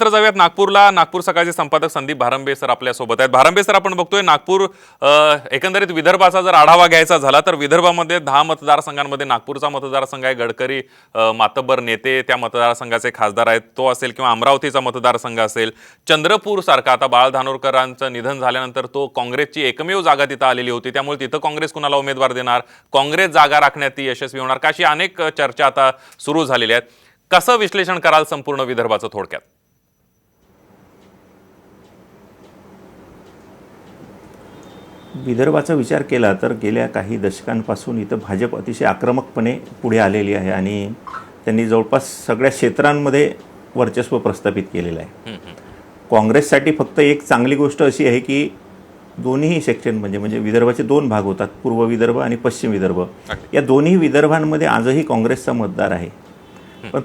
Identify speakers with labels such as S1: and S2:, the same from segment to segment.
S1: तर जाऊयात नागपूरला. नागपूर सकाळचे संपादक संदीप भारंबे सर आपल्यासोबत आहेत. भारंबे सर आपण बघतोय नागपूर एकंदरीत विदर्भाचा जर आढावा घ्यायचा झाला तर विदर्भामध्ये दहा मतदारसंघांमध्ये नागपूरचा मतदारसंघ आहे. गडकरी मातब्बर नेते त्या मतदारसंघाचे खासदार आहेत. तो असेल किंवा अमरावतीचा मतदारसंघ असेल. चंद्रपूर सारखा आता बाळ धानोरकरांचं निधन झाल्यानंतर तो काँग्रेसची एकमेव जागा तिथं आलेली होती. त्यामुळे तिथं काँग्रेस कुणाला उमेदवार देणार? काँग्रेस जागा राखण्यात ती यशस्वी होणार. का अशी अनेक चर्चा आता सुरू झालेल्या आहेत. कसं विश्लेषण कराल संपूर्ण विदर्भाचं थोडक्यात?
S2: विदर्भाचा विचार केला तर गेल्या काही दशकांपासून इथं भाजप अतिशय आक्रमकपणे पुढे आलेली आहे आणि त्यांनी जवळपास सगळ्या क्षेत्रांमध्ये वर्चस्व प्रस्थापित केलेलं आहे. काँग्रेससाठी फक्त एक चांगली गोष्ट अशी आहे की दोन्ही सेक्शन म्हणजे म्हणजे विदर्भाचे दोन भाग होतात पूर्व विदर्भ आणि पश्चिम विदर्भ. या दोन्ही विदर्भांमध्ये आजही काँग्रेसचा मतदार आहे. पण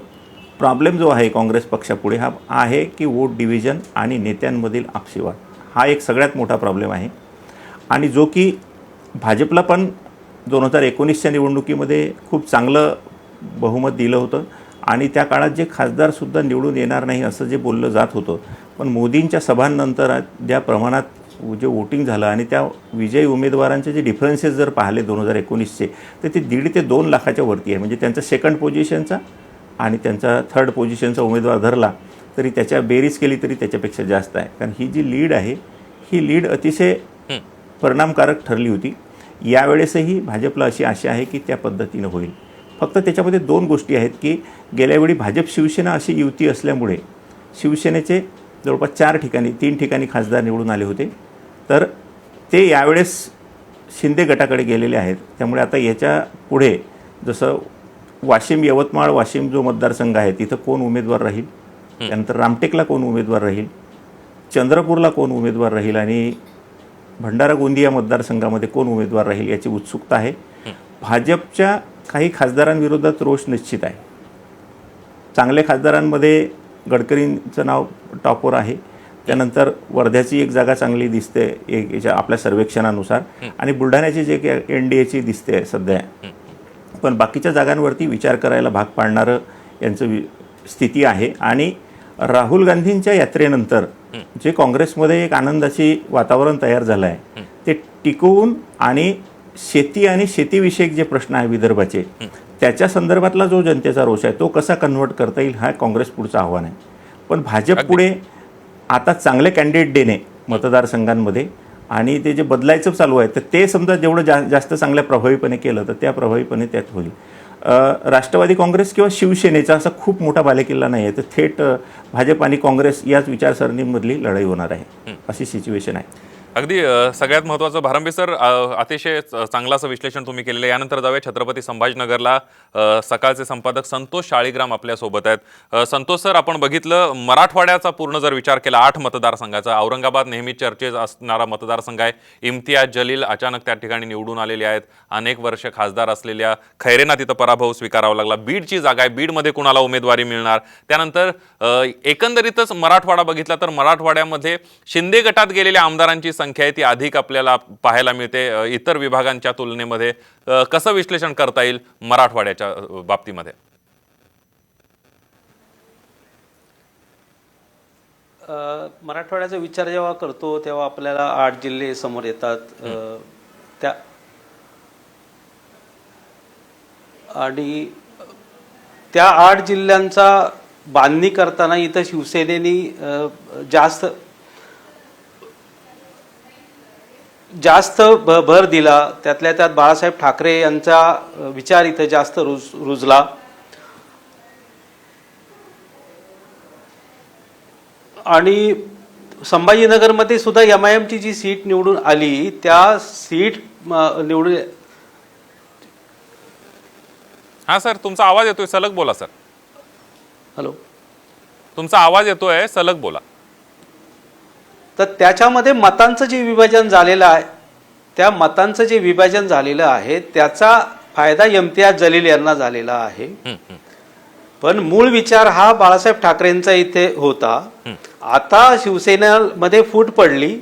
S2: प्रॉब्लेम जो आहे काँग्रेस पक्षापुढे हा आहे की वोट डिव्हिजन आणि नेत्यांमधील आपशिवाद हा एक सगळ्यात मोठा प्रॉब्लेम आहे. आणि जो की भाजपला पण दोन हजार एकोणीसच्या निवडणुकीमध्ये खूप चांगलं बहुमत दिलं होतं. आणि त्या काळात जे खासदारसुद्धा निवडून येणार नाही असं जे बोललं जात होतं. पण मोदींच्या सभांनंतर ज्या प्रमाणात जे वोटिंग झालं आणि त्या विजयी उमेदवारांचे जे डिफरन्सेस जर पाहिले दोन हजार एकोणीसचे तर ते दीड ते दोन लाखाच्या वरती आहे. म्हणजे त्यांचा सेकंड पोझिशनचा आणि त्यांचा थर्ड पोझिशनचा उमेदवार धरला तरी त्याच्या बेरीज केली तरी त्याच्यापेक्षा जास्त आहे. कारण ही जी लीड आहे ही लीड अतिशय परिणामकारक ठरली होती. यावेळेसही भाजपला अशी आशा आहे की त्या पद्धतीनं होईल. फक्त त्याच्यामध्ये दोन गोष्टी आहेत की गेल्यावेळी भाजप शिवसेना अशी युती असल्यामुळे शिवसेनेचे जवळपास चार ठिकाणी तीन ठिकाणी खासदार निवडून आले होते. तर ते यावेळेस शिंदे गटाकडे गेलेले आहेत. त्यामुळे आता याच्यापुढे जसं वाशिम यवतमाळ वाशिम जो मतदारसंघ आहे तिथं कोण उमेदवार राहील? त्यानंतर रामटेकला कोण उमेदवार राहील? चंद्रपूरला कोण उमेदवार राहील? आणि भंडारा गोंदिया मतदारसंघामध्ये कोण उमेदवार राहील याची उत्सुकता आहे. भाजपच्या काही खासदारांविरोधात रोष निश्चित आहे. चांगल्या खासदारांमध्ये गडकरींचं नाव टॉपवर आहे. त्यानंतर वर्ध्याची एक जागा चांगली दिसते एक याच्या आपल्या सर्वेक्षणानुसार. आणि बुलढाण्याची जे एन डी एची दिसते सध्या. पण बाकीच्या जागांवरती विचार करायला भाग पाडणारं यांचं वि स्थिती आहे. आणि राहुल गांधींच्या यात्रेनंतर जे काँग्रेसमध्ये एक आनंदाची वातावरण तयार झालं आहे ते टिकवून आणि शेती आणि शेतीविषयक जे प्रश्न आहे विदर्भाचे त्याच्या संदर्भातला जो जनतेचा रोष आहे तो कसा कन्व्हर्ट करता येईल हा काँग्रेस पुढचं आव्हान आहे. पण भाजप पुढे आता चांगले कॅन्डिडेट देणे मतदारसंघांमध्ये आणि ते जे बदलायचं चालू आहे तर ते समजा जेवढं जा जास्त चांगल्या प्रभावीपणे केलं तर त्या प्रभावीपणे त्यात होईल. राष्ट्रवादी काँग्रेस किंवा शिवसेनेचा असा खूप मोठा बालेकिल्ला नाही आहे तर थेट भाजप आणि काँग्रेस याच विचारसरणीमधली लढाई होणार आहे. अशी सिच्युएशन आहे.
S1: अगदी सगळ्यात महत्त्वाचं भारंबे सर अतिशय च- चांगलं असं विश्लेषण तुम्ही केलेलं आहे. यानंतर जाऊया छत्रपती संभाजीनगरला. सकाळचे संपादक संतोष शाळीग्राम आपल्यासोबत आहेत. संतोष सर आपण बघितलं मराठवाड्याचा पूर्ण जर विचार केला आठ मतदारसंघाचा औरंगाबाद नेहमी चर्चेत असणारा मतदारसंघ आहे. इम्तियाज जलील अचानक त्या ठिकाणी निवडून आलेले आहेत. अनेक वर्ष खासदार असलेल्या खैरेंना तिथं पराभव स्वीकारावा लागला. बीडची जागा आहे. बीडमध्ये कुणाला उमेदवारी मिळणार? त्यानंतर एकंदरीतच मराठवाडा बघितला तर मराठवाड्यामध्ये शिंदे गटात गेलेल्या आमदारांची संख्या आहे ती अधिक आपल्याला पाहायला मिळते. इतर विभागांच्या तुलनेमध्ये कसं विश्लेषण करता येईल मराठवाड्याच्या बाबतीमध्ये?
S3: मराठवाड्याचा विचार जेव्हा करतो तेव्हा आपल्याला आठ जिल्हे समोर येतात. त्या आणि त्या आठ जिल्ह्यांचा बांधणी करताना इथं शिवसेनेनी जास्त जास्त भ- भर दिला त्यातल्या त्यात बाळासाहेब ठाकरे यांचा विचार इथं जास्त रुज रुजला. आणि संभाजीनगरमध्ये सुद्धा एम आय एमची जी सीट निवडून आली त्या सीट निवडून
S1: हा सर तुमचा आवाज येतोय. सलग बोला सर.
S3: हॅलो.
S1: तुमचा आवाज येतोय. सलग बोला.
S3: तर त्याच्यामध्ये मतांचं जे विभाजन झालेलं आहे त्या मतांचं जे विभाजन झालेलं आहे त्याचा फायदा इम्तियाज जलील यांना झालेला आहे. पण मूळ विचार हा बाळासाहेब ठाकरेंचा इथे होता. आता शिवसेनेमध्ये फूट पडली.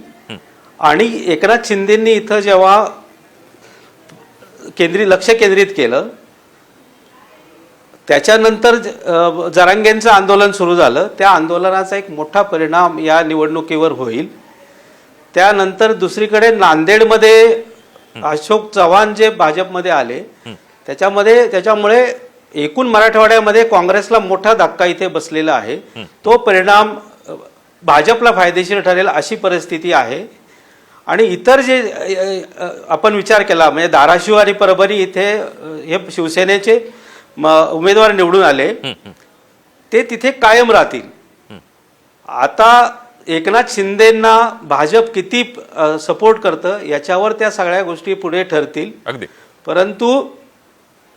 S3: आणि एकनाथ शिंदेंनी इथं जेव्हा केंद्रित लक्ष केंद्रित केलं त्याच्यानंतर जरांगेंचं आंदोलन सुरू झालं. त्या आंदोलनाचा एक मोठा परिणाम या निवडणुकीवर होईल. त्यानंतर दुसरीकडे नांदेडमध्ये अशोक चव्हाण जे भाजपमध्ये आले त्याच्यामध्ये त्याच्यामुळे एकूण मराठवाड्यामध्ये काँग्रेसला मोठा धक्का इथे बसलेला आहे. तो परिणाम भाजपला फायदेशीर ठरेल अशी परिस्थिती आहे. आणि इतर जे आपण विचार केला म्हणजे धाराशिव आणि परभणी इथे हे शिवसेनेचे उमेदवार निवडून आले ते तिथे कायम राहतील. आता एकनाथ शिंदेंना भाजप किती सपोर्ट करतं याच्यावर त्या सगळ्या गोष्टी पुढे ठरतील.
S1: अगदी.
S3: परंतु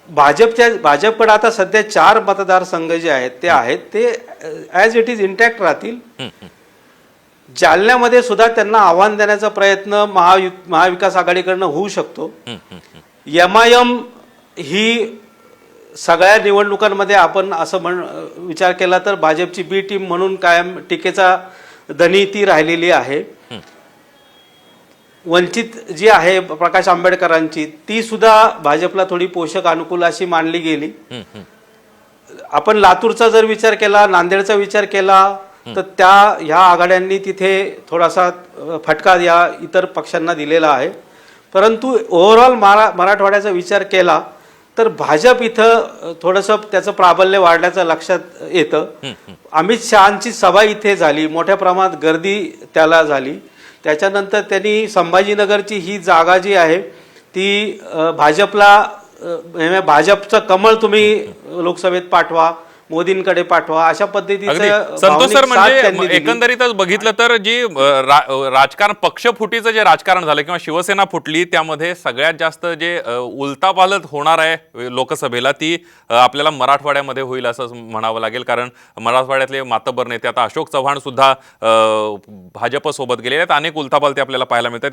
S3: भाजपच्या भाजपकडे आता सध्या चार मतदारसंघ जे आहेत ते आहेत ते ॲज इट इज इंटॅक्ट राहतील. जालन्यामध्ये सुद्धा त्यांना आव्हान देण्याचा प्रयत्न महायु महाविकास आघाडीकडनं होऊ शकतो. एम आय एम ही सगळ्या निवडणुकांमध्ये आपण असं म्हण विचार केला तर भाजपची बी टीम म्हणून कायम टीकेचा धनी ती राहिलेली आहे. वंचित जी आहे प्रकाश आंबेडकरांची ती सुद्धा भाजपला थोडी पोषक अनुकूल अशी मानली गेली. आपण लातूरचा जर विचार केला नांदेडचा विचार केला तर त्या ह्या आघाड्यांनी तिथे थोडासा फटका या इतर पक्षांना दिलेला आहे. परंतु ओव्हरऑल मरा मराठवाड्याचा विचार केला तर भाजप इथं थोडंसं त्याचं प्राबल्य वाढल्याचं लक्षात येतं. अमित शहाची सभा इथे झाली मोठ्या प्रमाणात गर्दी त्याला झाली. त्याच्यानंतर त्यांनी संभाजीनगरची ही जागा जी आहे ती भाजपला म्हणजे भाजपचं कमळ तुम्ही लोकसभेत पाठवा. मोदींकडे पाठवा अशा पद्धतीचं
S1: संतोष सर म्हणजे. एकंदरीतच बघितलं तर जी राजकारण पक्षफुटीचं जे राजकारण झालं किंवा शिवसेना फुटली त्यामध्ये सगळ्यात जास्त जे उलतापालत होणार आहे लोकसभेला ती आपल्याला मराठवाड्यामध्ये होईल असं म्हणावं लागेल. कारण मराठवाड्यातले मातबर नेते आता अशोक चव्हाण सुद्धा भाजपसोबत गेलेले आहेत. अनेक उलथापालते आपल्याला पाहायला मिळतात.